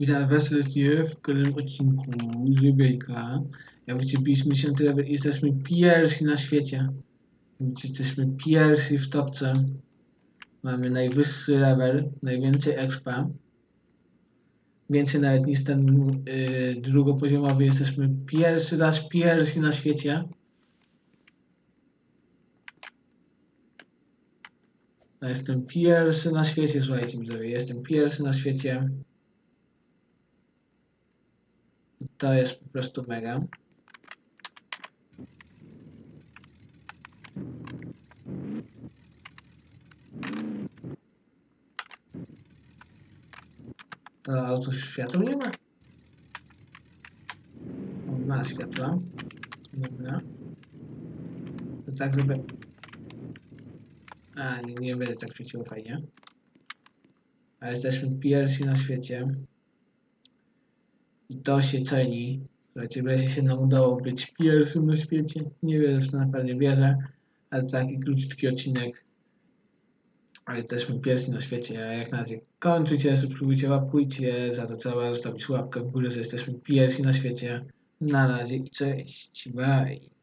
Witam was serdecznie w kolejnym odcinku Żywejka. Jakbyście byliśmy 10 level, jesteśmy pierwsi na świecie. Jesteśmy pierwsi w topce. Mamy najwyższy level, najwięcej expa. Więcej nawet niż ten yy, drugopoziomowy. Jesteśmy pierwszy raz pierwsi na świecie. Jestem pierwszy na świecie, słuchajcie widzowie, jestem pierwszy na świecie. To jest po prostu mega. To auto światła nie ma? O, ma światła. Dobra. To tak żeby... A, nie, nie będzie tak świeciło fajnie. Ale jesteśmy pierwsi na świecie. I to się ceni. Słuchajcie, wreszcie się nam udało być pierwszym na świecie. Nie wierzę w to naprawdę wierzę, ale taki króciutki odcinek. Ale jesteśmy pierwsi na świecie, a jak na razie kończycie, subskrybujcie, łapkujcie, za to trzeba zostawić łapkę w górę, że jesteśmy pierwsi na świecie. Na razie i cześć, bye.